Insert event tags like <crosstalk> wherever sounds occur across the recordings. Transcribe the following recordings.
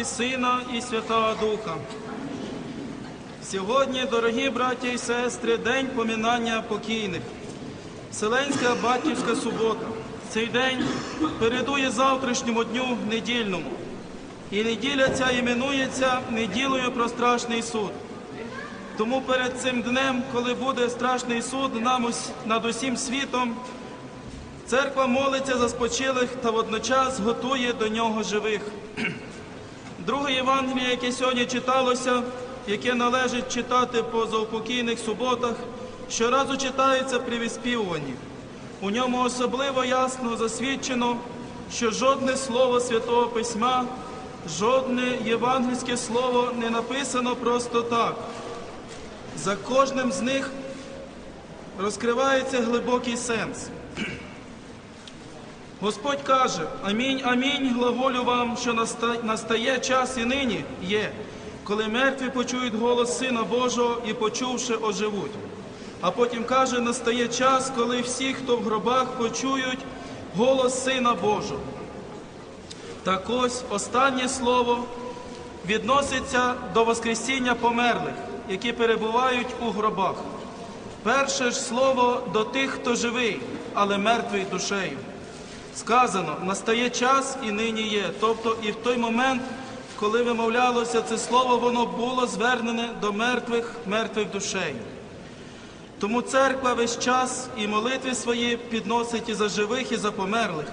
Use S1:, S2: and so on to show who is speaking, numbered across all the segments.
S1: і Сина, і Святого Духа. Сьогодні, дорогі браті і сестри, день помінання покійних. Вселенська батьківська субота. Цей день передує завтрашньому дню недільному. І неділя ця іменується неділею про страшний суд. Тому перед цим днем, коли буде страшний суд нам над усім світом, церква молиться за спочилих та водночас готує до нього живих. Друге Євангеліє, яке сьогодні читалося, яке належить читати по заупокійних суботах, щоразу читається при відспівуванні. У ньому особливо ясно засвідчено, що жодне слово Святого Письма, жодне євангельське слово не написано просто так. За кожним з них розкривається глибокий сенс. Господь каже: Амінь, амінь, глаголю вам, що настає час і нині є, коли мертві почують голос Сина Божого і, почувши, оживуть. А потім каже, настає час, коли всі, хто в гробах, почують голос Сина Божого. Так ось останнє слово відноситься до Воскресіння померлих, які перебувають у гробах. Перше ж слово до тих, хто живий, але мертвий душею. Сказано, настає час і нині є. Тобто і в той момент, коли вимовлялося це слово, воно було звернене до мертвих, мертвих душею. Тому церква весь час і молитви свої підносить і за живих, і за померлих.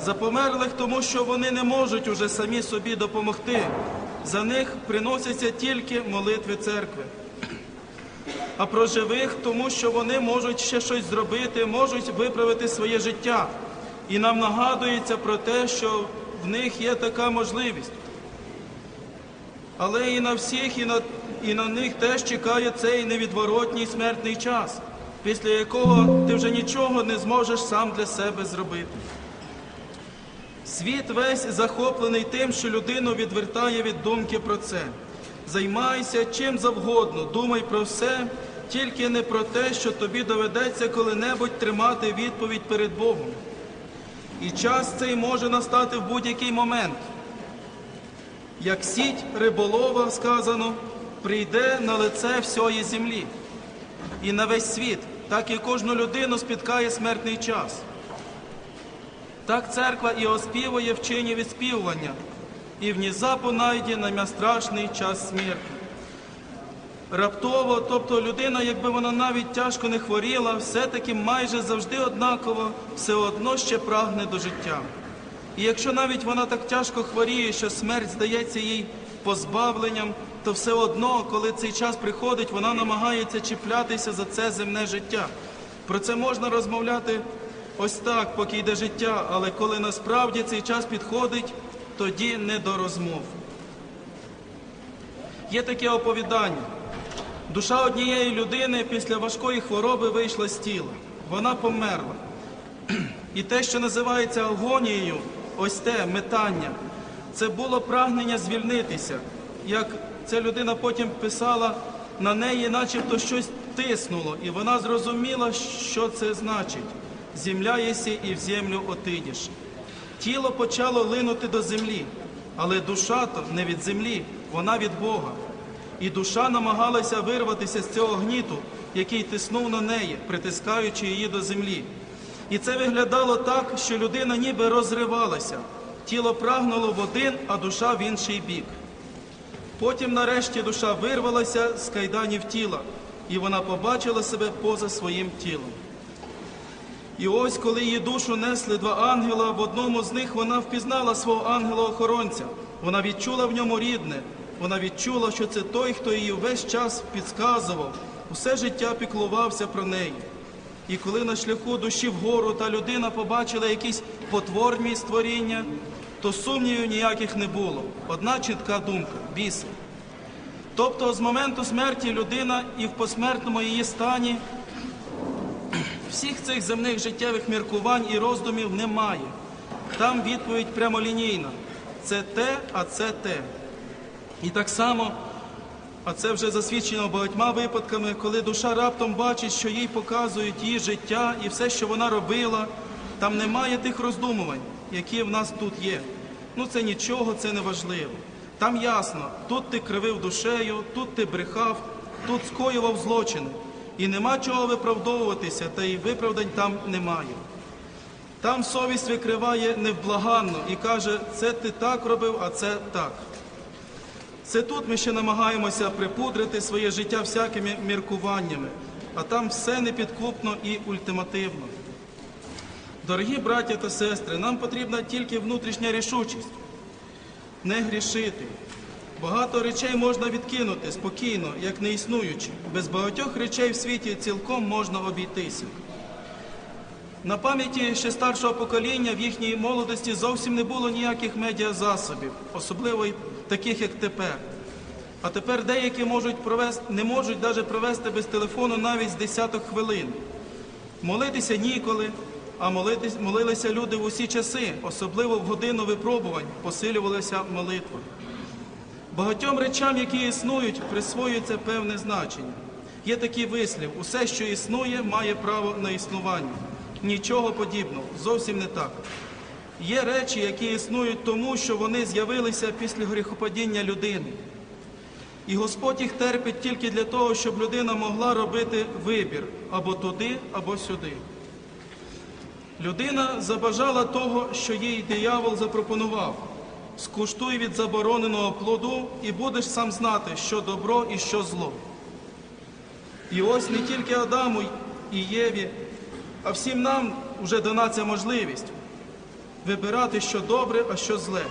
S1: За померлих, тому що вони не можуть уже самі собі допомогти. За них приносяться тільки молитви церкви. А про живих, тому що вони можуть ще щось зробити, можуть виправити своє життя. І нам нагадується про те, що в них є така можливість. Але і на всіх, і на, і на них теж чекає цей невідворотній смертний час, після якого ти вже нічого не зможеш сам для себе зробити. Світ весь захоплений тим, що людину відвертає від думки про це. Займайся чим завгодно, думай про все, тільки не про те, що тобі доведеться коли-небудь тримати відповідь перед Богом. І час цей може настати в будь-який момент. Як сіть риболова, сказано, прийде на лице всьої землі. І на весь світ, так і кожну людину спіткає смертний час. Так церква і оспівує в чині відспівування, і внезапу найде намя страшний час смерті. Раптово, тобто людина, якби вона навіть тяжко не хворіла, все-таки майже завжди однаково все одно ще прагне до життя. І якщо навіть вона так тяжко хворіє, що смерть здається їй позбавленням, то все одно, коли цей час приходить, вона намагається чіплятися за це земне життя. Про це можна розмовляти ось так, поки йде життя, але коли насправді цей час підходить, тоді не до розмов. Є таке оповідання. Душа однієї людини після важкої хвороби вийшла з тіла. Вона померла. І те, що називається агонією, ось те метання, це було прагнення звільнитися. Як ця людина потім писала, на неї начебто щось тиснуло, і вона зрозуміла, що це значить. Земля єсі і в землю отидіш. Тіло почало линути до землі, але душа то не від землі, вона від Бога. І душа намагалася вирватися з цього гніту, який тиснув на неї, притискаючи її до землі. І це виглядало так, що людина ніби розривалася. Тіло прагнуло в один, а душа в інший бік. Потім, нарешті, душа вирвалася з кайданів тіла, і вона побачила себе поза своїм тілом. І ось, коли її душу несли два ангела, в одному з них вона впізнала свого ангела-охоронця. Вона відчула в ньому рідне. Вона відчула, що це той, хто її весь час підказував, усе життя піклувався про неї. І коли на шляху душі вгору та людина побачила якісь потворні створіння, то сумнівів ніяких не було. Одна чітка думка біси. Тобто з моменту смерті людина і в посмертному її стані всіх цих земних життєвих міркувань і роздумів немає. Там відповідь прямолінійна. Це те, а це те. І так само, а це вже засвідчено багатьма випадками, коли душа раптом бачить, що їй показують її життя і все, що вона робила, там немає тих роздумувань, які в нас тут є. ну це нічого, це не важливо. Там ясно, тут ти кривив душею, тут ти брехав, тут скоював злочини. І нема чого виправдовуватися, та й виправдань там немає. Там совість викриває невблаганно і каже, це ти так робив, а це так. Це тут ми ще намагаємося припудрити своє життя всякими міркуваннями, а там все непідкупно і ультимативно. Дорогі браття та сестри, нам потрібна тільки внутрішня рішучість не грішити. Багато речей можна відкинути спокійно, як не існуючи. Без багатьох речей в світі цілком можна обійтися. На пам'яті ще старшого покоління в їхній молодості зовсім не було ніяких медіазасобів, особливо таких, як тепер. А тепер деякі можуть провести, не можуть навіть провести без телефону навіть з десяток хвилин. Молитися ніколи, а молитись, молилися люди в усі часи, особливо в годину випробувань, посилювалася молитва. Багатьом речам, які існують, присвоюється певне значення. Є такий вислів: усе, що існує, має право на існування. Нічого подібного, зовсім не так. Є речі, які існують тому, що вони з'явилися після гріхопадіння людини. І Господь їх терпить тільки для того, щоб людина могла робити вибір або туди, або сюди. Людина забажала того, що їй диявол запропонував. Скуштуй від забороненого плоду і будеш сам знати, що добро і що зло. І ось не тільки Адаму і Єві, а всім нам вже дана ця можливість вибирати, що добре, а що зле.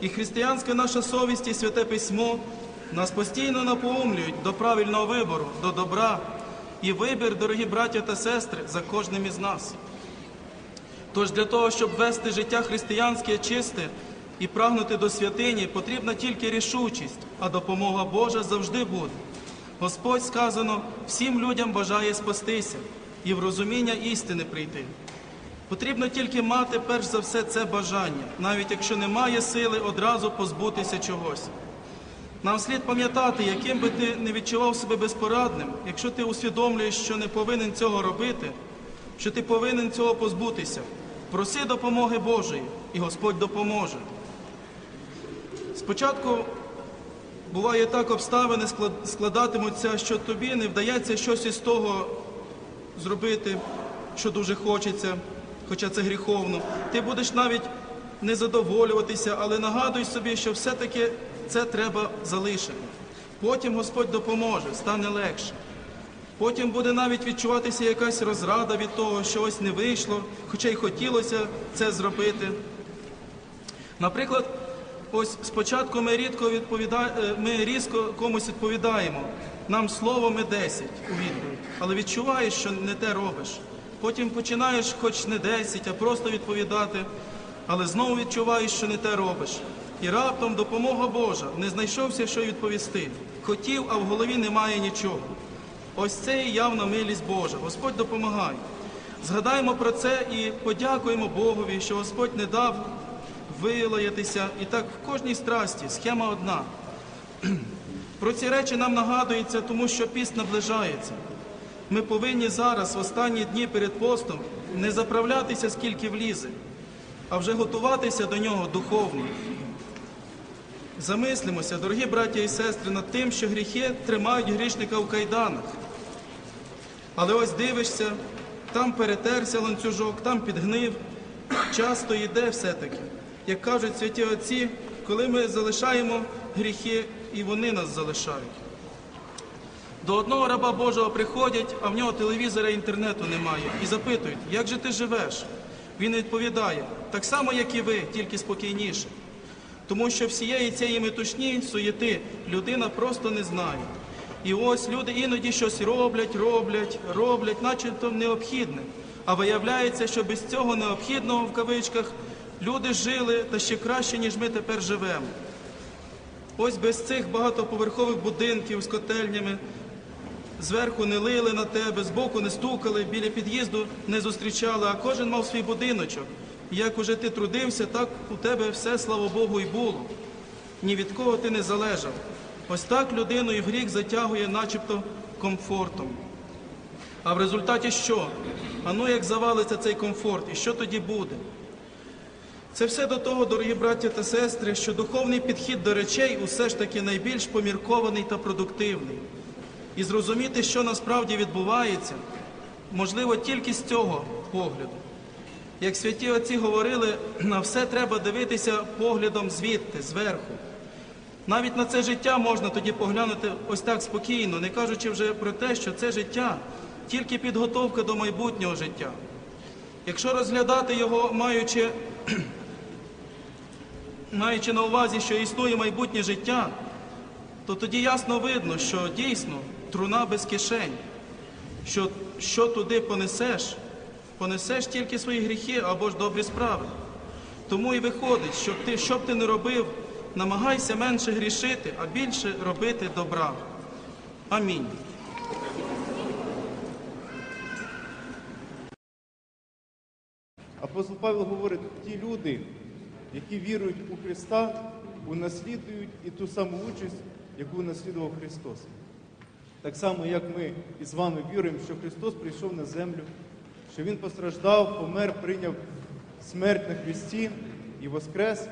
S1: І християнська наша совість і святе письмо нас постійно напоумлюють до правильного вибору, до добра і вибір, дорогі браття та сестри, за кожним із нас. Тож для того, щоб вести життя християнське чисте і прагнути до святині, потрібна тільки рішучість, а допомога Божа завжди буде. Господь сказано, всім людям бажає спастися і в розуміння істини прийти. Потрібно тільки мати перш за все це бажання, навіть якщо немає сили одразу позбутися чогось. Нам слід пам'ятати, яким би ти не відчував себе безпорадним, якщо ти усвідомлюєш, що не повинен цього робити, що ти повинен цього позбутися. Проси допомоги Божої, і Господь допоможе. Спочатку буває так, обставини складатимуться, що тобі не вдається щось із того зробити, що дуже хочеться, хоча це гріховно. Ти будеш навіть не задоволюватися, але нагадуй собі, що все-таки це треба залишити. Потім Господь допоможе, стане легше. Потім буде навіть відчуватися якась розрада від того, що ось не вийшло, хоча й хотілося це зробити. Наприклад, ось спочатку ми рідко відповіда... е, ми різко комусь відповідаємо. Нам слово ми 10 у відповідь, але відчуваєш, що не те робиш. Потім починаєш хоч не 10, а просто відповідати, але знову відчуваєш, що не те робиш. І раптом допомога Божа не знайшовся, що відповісти. Хотів, а в голові немає нічого. Ось це і явна милість Божа. Господь допомагає. Згадаємо про це і подякуємо Богові, що Господь не дав вилаятися. І так в кожній страсті схема одна. <clears throat> Про ці речі нам нагадується, тому що піст наближається. Ми повинні зараз, в останні дні перед постом, не заправлятися, скільки влізе, а вже готуватися до нього духовно. Замислимося, дорогі браття і сестри, над тим, що гріхи тримають грішника в кайданах. Але ось дивишся, там перетерся ланцюжок, там підгнив. Часто йде все-таки. Як кажуть святі отці, коли ми залишаємо гріхи, і вони нас залишають. До одного раба Божого приходять, а в нього телевізора і інтернету немає, і запитують, як же ти живеш? Він відповідає, так само, як і ви, тільки спокійніше. Тому що всієї цієї метушні, суєти людина просто не знає. І ось люди іноді щось роблять, роблять, роблять, начебто необхідне. А виявляється, що без цього необхідного в кавичках люди жили та ще краще, ніж ми тепер живемо. Ось без цих багатоповерхових будинків з котельнями зверху не лили на тебе, збоку не стукали, біля під'їзду не зустрічали, а кожен мав свій будиночок. Як уже ти трудився, так у тебе все, слава Богу, і було. Ні від кого ти не залежав. Ось так людину і в гріх затягує начебто комфортом. А в результаті що? А ну як завалиться цей комфорт, і що тоді буде? Це все до того, дорогі браття та сестри, що духовний підхід до речей усе ж таки найбільш поміркований та продуктивний. І зрозуміти, що насправді відбувається, можливо тільки з цього погляду. Як святі отці говорили, на все треба дивитися поглядом звідти, зверху. Навіть на це життя можна тоді поглянути ось так спокійно, не кажучи вже про те, що це життя тільки підготовка до майбутнього життя. Якщо розглядати його, маючи, <clears throat> маючи на увазі, що існує майбутнє життя, то тоді ясно видно, що дійсно труна без кишень, що, що туди понесеш, понесеш тільки свої гріхи або ж добрі справи. Тому і виходить, що ти, що б ти не робив, намагайся менше грішити, а більше робити добра. Амінь.
S2: Апостол Павло говорить, ті люди, які вірують у Христа, унаслідують і ту саму участь, яку унаслідував Христос. Так само, як ми із вами віруємо, що Христос прийшов на землю, що Він постраждав, помер, прийняв смерть на хресті і воскрес.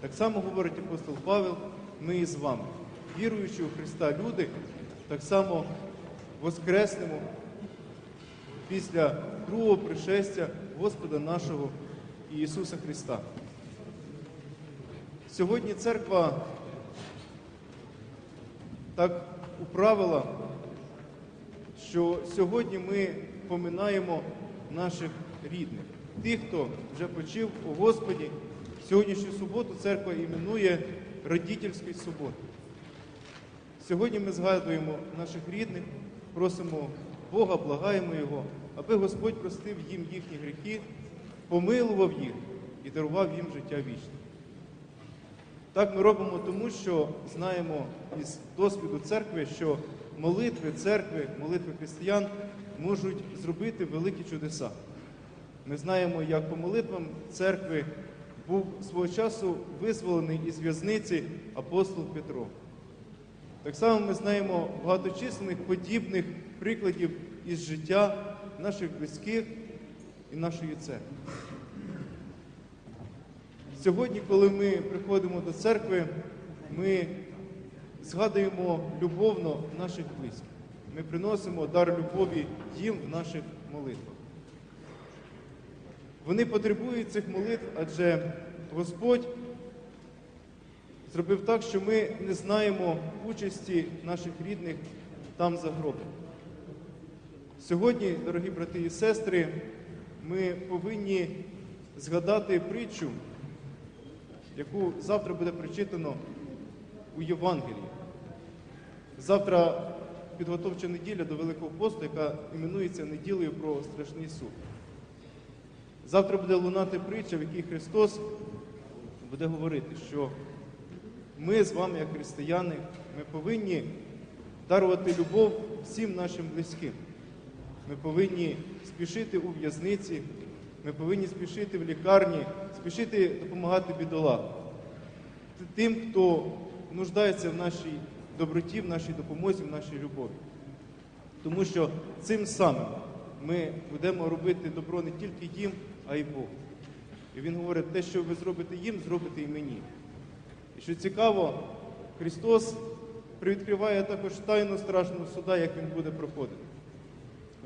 S2: Так само говорить апостол Павел, ми із вами. Віруючи у Христа люди, так само воскреснемо після другого пришестя Господа нашого Ісуса Христа. Сьогодні церква так управила, що сьогодні ми поминаємо наших рідних, тих, хто вже почив у Господі. Сьогоднішню суботу церква іменує родительською суботою. Сьогодні ми згадуємо наших рідних, просимо Бога, благаємо Його, аби Господь простив їм їхні гріхи, помилував їх і дарував їм життя вічне. Так ми робимо тому, що знаємо із досвіду церкви, що молитви церкви, молитви християн можуть зробити великі чудеса. Ми знаємо, як по молитвам церкви був свого часу визволений із в'язниці апостол Петро. Так само ми знаємо багаточисленних подібних прикладів із життя наших близьких і нашої церкви. Сьогодні, коли ми приходимо до церкви, ми згадуємо любовно наших близьких. Ми приносимо дар любові їм в наших молитвах. Вони потребують цих молитв, адже Господь зробив так, що ми не знаємо участі наших рідних там за гробом. Сьогодні, дорогі брати і сестри, ми повинні згадати притчу, яку завтра буде прочитано у Євангелії. Завтра підготовча неділя до Великого посту, яка іменується неділею про страшний суд. Завтра буде лунати притча, в якій Христос буде говорити, що ми з вами, як християни, ми повинні дарувати любов всім нашим близьким. Ми повинні спішити у в'язниці, ми повинні спішити в лікарні, спішити допомагати бідолагам. Тим, хто нуждається в нашій доброті, в нашій допомозі, в нашій любові. Тому що цим самим ми будемо робити добро не тільки їм, а й Богу. І він говорить, те, що ви зробите їм, зробите і мені. І що цікаво, Христос привідкриває також тайну страшного суда, як він буде проходити.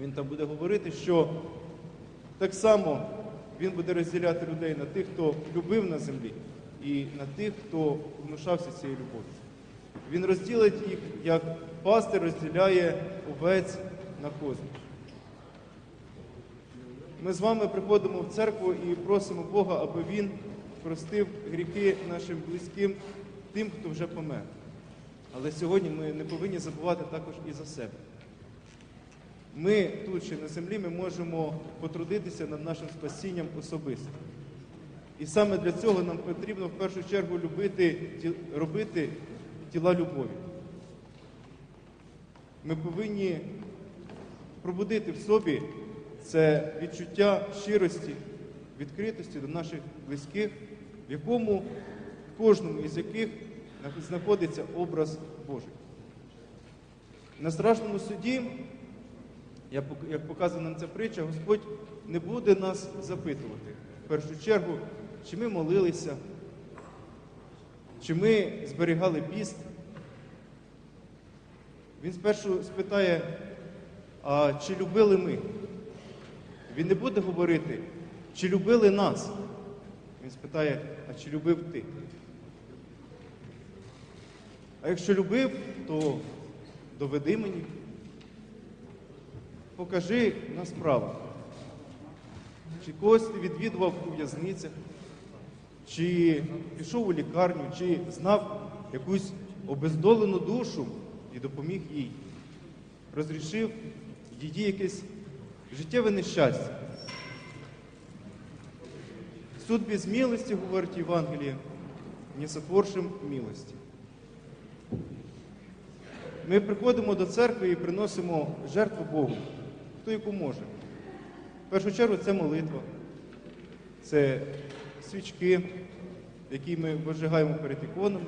S2: Він там буде говорити, що так само він буде розділяти людей на тих, хто любив на землі, і на тих, хто внушався цією любов'ю. Він розділить їх, як пастир розділяє овець на козлів. Ми з вами приходимо в церкву і просимо Бога, аби Він простив гріхи нашим близьким, тим, хто вже помер. Але сьогодні ми не повинні забувати також і за себе. Ми тут ще на землі ми можемо потрудитися над нашим спасінням особисто. І саме для цього нам потрібно в першу чергу любити, робити тіла любові. Ми повинні пробудити в собі це відчуття щирості, відкритості до наших близьких, в якому в кожному із яких знаходиться образ Божий. На страшному суді, як показує нам ця притча, Господь не буде нас запитувати в першу чергу, чи ми молилися, чи ми зберігали піст. Він спершу спитає, а чи любили ми? Він не буде говорити, чи любили нас. Він спитає, а чи любив ти? А якщо любив, то доведи мені. Покажи на справах. Чи когось ти відвідував у в'язницях, чи пішов у лікарню, чи знав якусь обездолену душу і допоміг їй, розрішив її якесь життєве нещастя. Суд без милости, говорить Євангеліє, не сотворшим милості. Ми приходимо до церкви і приносимо жертву Богу, хто яку може. В першу чергу це молитва, це свічки, які ми вижигаємо перед іконами.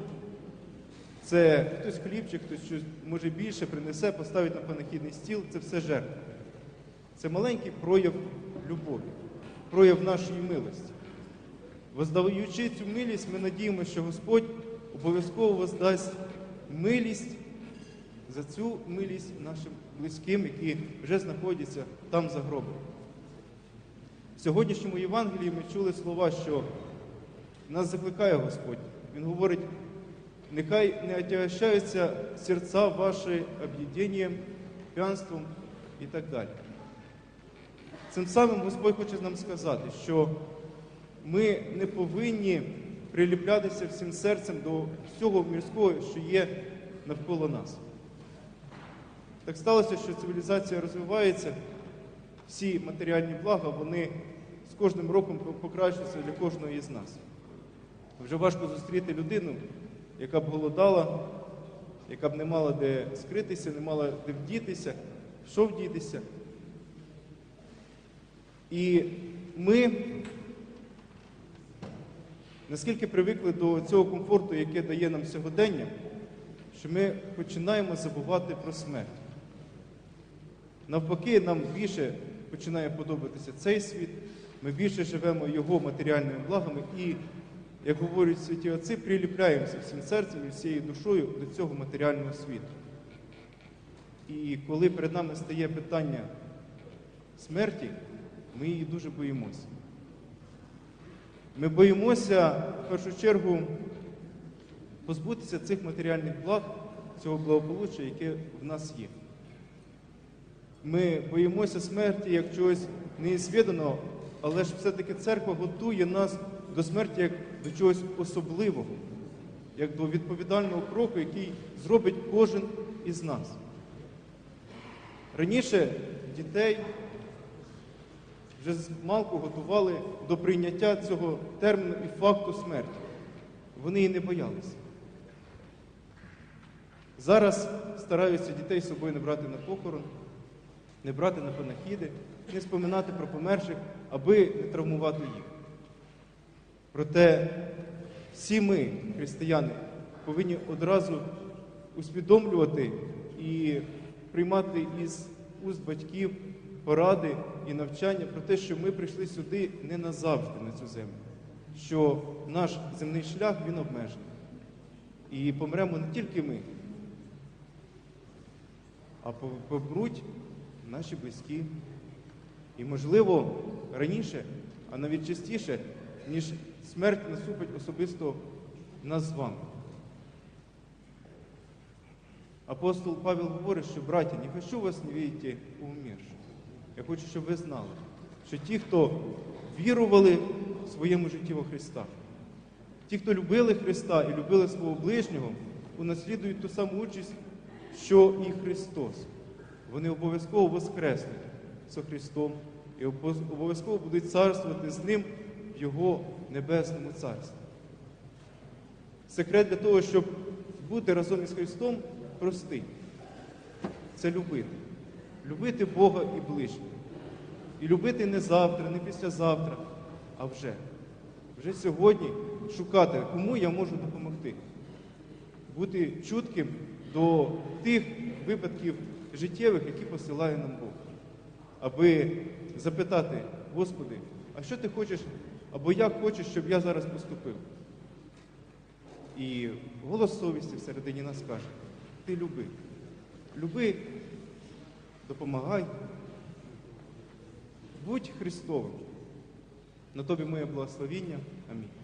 S2: Це хтось хлібчик, хтось щось може більше принесе, поставить на панахідний стіл, це все жертва. Це маленький прояв любові, прояв нашої милості. Воздаючи цю милість, ми надіємося, що Господь обов'язково воздасть милість за цю милість нашим близьким, які вже знаходяться там за гробом. В сьогоднішньому Євангелії ми чули слова, що нас закликає Господь. Він говорить, нехай не отягощаються серця ваші об'єднанням, п'янством і так далі. Цим самим Господь хоче нам сказати, що ми не повинні приліплятися всім серцем до всього мірського, що є навколо нас. Так сталося, що цивілізація розвивається, всі матеріальні блага, вони з кожним роком покращуються для кожного із нас. Вже важко зустріти людину, яка б голодала, яка б не мала де скритися, не мала де вдітися, що вдітися. І ми наскільки привикли до цього комфорту, яке дає нам сьогодення, що ми починаємо забувати про смерть. Навпаки, нам більше починає подобатися цей світ, ми більше живемо його матеріальними благами і, як говорять святі отці, приліпляємося всім серцем і всією душою до цього матеріального світу. І коли перед нами стає питання смерті, ми її дуже боїмося. Ми боїмося в першу чергу позбутися цих матеріальних благ, цього благополуччя, яке в нас є. Ми боїмося смерті як чогось неізвіданого, але ж все-таки церква готує нас до смерті як до чогось особливого, як до відповідального кроку, який зробить кожен із нас. Раніше дітей вже з малку готували до прийняття цього терміну і факту смерті. Вони її не боялися. Зараз стараються дітей з собою не брати на похорон, не брати на панахіди, не споминати про померших, аби не травмувати їх. Проте всі ми, християни, повинні одразу усвідомлювати і приймати із уст батьків поради і навчання про те, що ми прийшли сюди не назавжди на цю землю, що наш земний шлях він обмежений. І помремо не тільки ми, а помруть наші близькі. І, можливо, раніше, а навіть частіше, ніж смерть наступить особисто нас з вами. Апостол Павел говорить, що браті, не хочу вас не видіти умерших. Я хочу, щоб ви знали, що ті, хто вірували в своєму житті во Христа, ті, хто любили Христа і любили свого ближнього, унаслідують ту саму участь, що і Христос. Вони обов'язково воскреснуть з Христом і обов'язково будуть царствувати з Ним в Його небесному царстві. Секрет для того, щоб бути разом із Христом, простий. Це любити. Любити Бога і ближнього. І любити не завтра, не післязавтра, а вже. Вже сьогодні шукати, кому я можу допомогти. Бути чутким до тих випадків життєвих, які посилає нам Бог. Аби запитати, Господи, а що ти хочеш або як хочеш, щоб я зараз поступив. І голос совісті всередині нас каже: ти люби. Люби, допомагай. Будь Христовим. На тобі моє благословіння. Амінь.